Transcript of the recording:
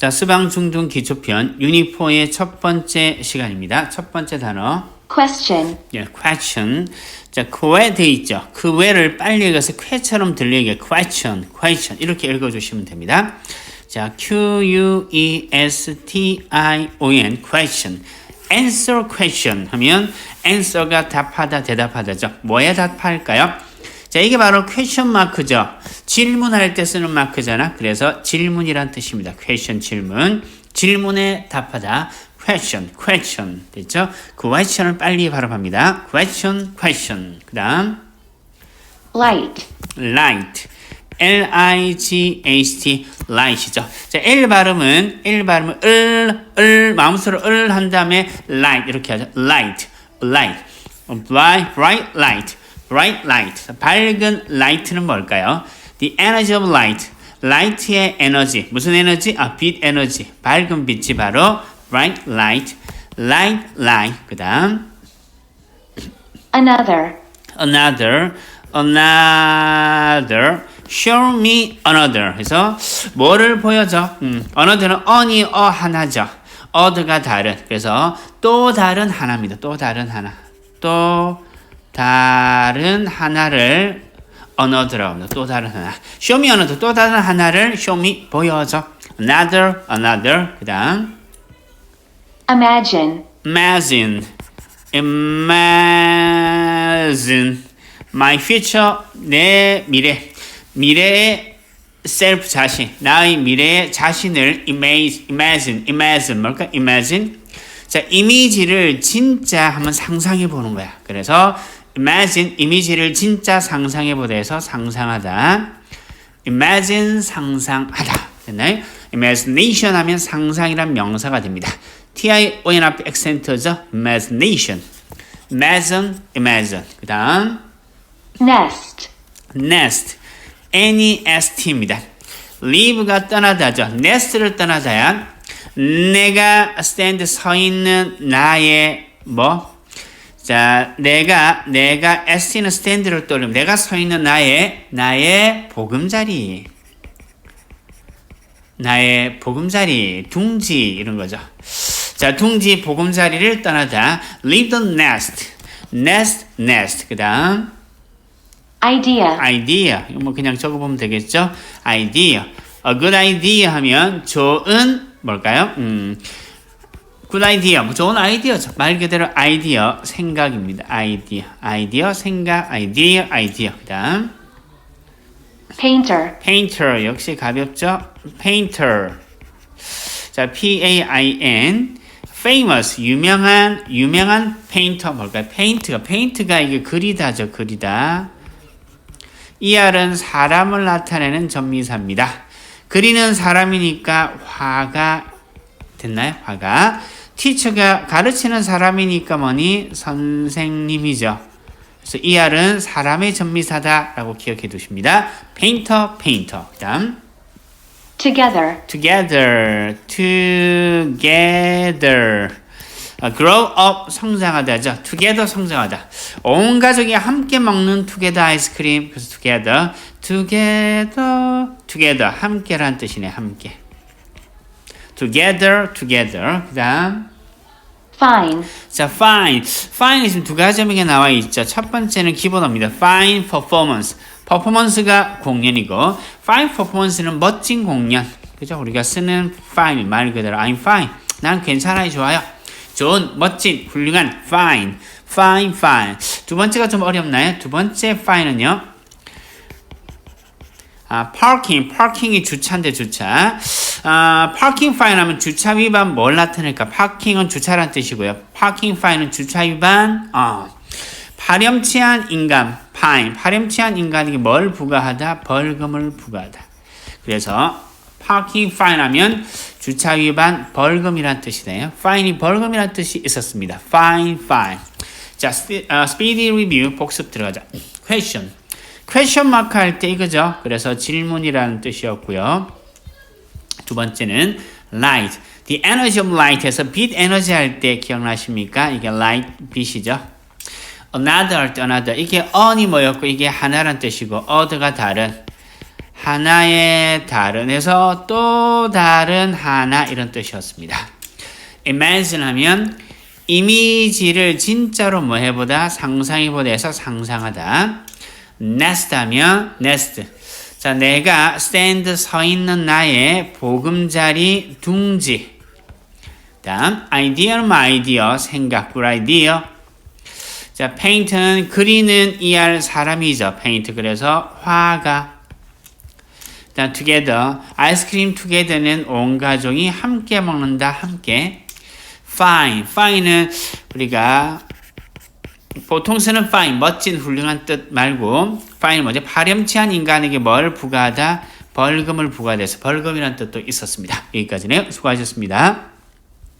자, 수방 중등 기초편 유니포의 첫 번째 시간입니다. 첫 번째 단어. question, 예, question. 자, 그외 돼 있죠. 그 외를 빨리 읽어서 쾌처럼 들리게 question, question 이렇게 읽어주시면 됩니다. 자, Q U E S T I O N question. answer question 하면 answer가 답하다 대답하다죠. 뭐에 답할까요? 자, 이게 바로 퀘션 마크죠. 질문할 때 쓰는 마크잖아. 그래서 질문이란 뜻입니다. 퀘션 질문. 질문에 답하다. question, question. 됐죠? 그 question을 빨리 발음합니다. question, question. 그 다음, light, light. L-I-G-H-T, light이죠. 자, L 발음은, L 발음은, 을, 을, 마음속으로 을 한 다음에 light, 이렇게 하죠. light, light. bright, bright light, bright light. 밝은 light는 뭘까요? The energy of light. light의 에너지. 무슨 에너지? 아, 빛 에너지. 밝은 빛이 바로 bright light, light, light. 그 다음, another, another, another, show me another. 그래서 뭐를 보여줘? 음, another는 on이 어 하나죠. other가 다른. 그래서 또 다른 하나입니다. 또 다른 하나. 또 다른 하나를 another라고 합니다. 또 다른 하나. show me another. 또 다른 하나를 show me 보여줘. another, another. 그 다음 imagine, imagine, imagine my future 내 미래 미래의 self 자신 나의 미래의 자신을 imagine, imagine, imagine 뭘까? imagine 자 이미지를 진짜 한번 상상해 보는 거야. 그래서 imagine 이미지를 진짜 상상해 보다 해서 상상하다. imagine 상상하다. 됐나요? imagination 하면 상상이란 명사가 됩니다. T-I-O-N 앞에 액센트죠. imagination. imagine, imagine. 그 다음 nest, nest. N-E-S-T입니다. leave가 떠나다죠. nest를 떠나다야 내가 stand 서 있는 나의 뭐? 자, 내가 내가 st는 stand를 떠올리면 내가 서 있는 나의 나의 보금자리. 나의 보금자리, 둥지 이런 거죠. 자, 둥지 보금자리를 떠나다 leave the nest. nest, nest. 그다음 idea, idea. 이거 뭐 그냥 적어 보면 되겠죠? idea. A good idea 하면 좋은 뭘까요? 음, good idea. 뭐 좋은 아이디어죠. 말 그대로 아이디어, 생각입니다. 아이디어, 아이디어, 생각, 아이디어, 아이디어. 그 다음 painter, painter 역시 가볍죠? painter. 자, P-A-I-N. famous 유명한 유명한 페인터 뭘까요? 페인트가 페인트가 이게 그리다죠, 그리다. ER은 사람을 나타내는 전미사입니다. 그리는 사람이니까 화가 됐나요? 화가. 티처가 가르치는 사람이니까 뭐니? 선생님이죠. 그래서 ER은 사람의 전미사다라고 기억해 두십니다. 페인터, 페인터. 그다음 together, together, together. 아, grow up 성장하다죠. together 성장하다. 온 가족이 함께 먹는 together 아이스크림. 그래서 together, together, together 함께란 뜻이네. 함께. Together, together. 그 다음 fine, 자, fine. fine 지금 두 가지 점이 나와 있죠. 첫 번째는 기본어입니다. fine performance. 퍼포먼스가 공연이고 fine performance는 멋진 공연. 그죠? 우리가 쓰는 fine 말 그대로 I'm fine. 난 괜찮아요. 좋아요. 좋은, 멋진, 훌륭한 fine. fine, fine. 두 번째가 좀 어렵나요? 두 번째 fine은요. 아, parking, parking이 주차인데 주차. 아, parking 하면 주차 위반 뭘 나타낼까? parking은 주차란 뜻이고요. parking fine은 주차 위반. 어. 파렴치한 인간, fine. 파렴치한 인간에게 뭘 부과하다? 벌금을 부과하다. 그래서 parking fine 하면 주차 위반 벌금이란 뜻이네요. fine이 벌금이란 뜻이 있었습니다. fine, fine. 자, 어, speedy review 복습 들어가자. question. 퀘션 마크 할 때 이거죠. 그래서 질문이라는 뜻이었고요. 두 번째는 light. The energy of light에서 빛 에너지 할 때 기억나십니까? 이게 light 빛이죠. another 할 때 another 이게 on이 뭐였고 이게 하나란 뜻이고 other가 다른 하나의 다른 해서 또 다른 하나 이런 뜻이었습니다. imagine 하면 이미지를 진짜로 뭐 해보다 상상해보다 해서 상상하다. nest 하면 nest. 자, 내가 stand 서 있는 나의 보금자리 둥지. 다음 아이디어, 생각, good idea. 자, paint는 그리는 이할 사람이죠. paint 그래서 화가. 자, together 아이스크림 together는 온 가족이 함께 먹는다. 함께. fine, fine은 우리가 보통 쓰는 fine, 멋진, 훌륭한 뜻 말고 fine 뭐죠? 파렴치한 인간에게 뭘 부과하다? 벌금을 부과돼서 벌금이라는 뜻도 있었습니다. 여기까지네요. 수고하셨습니다.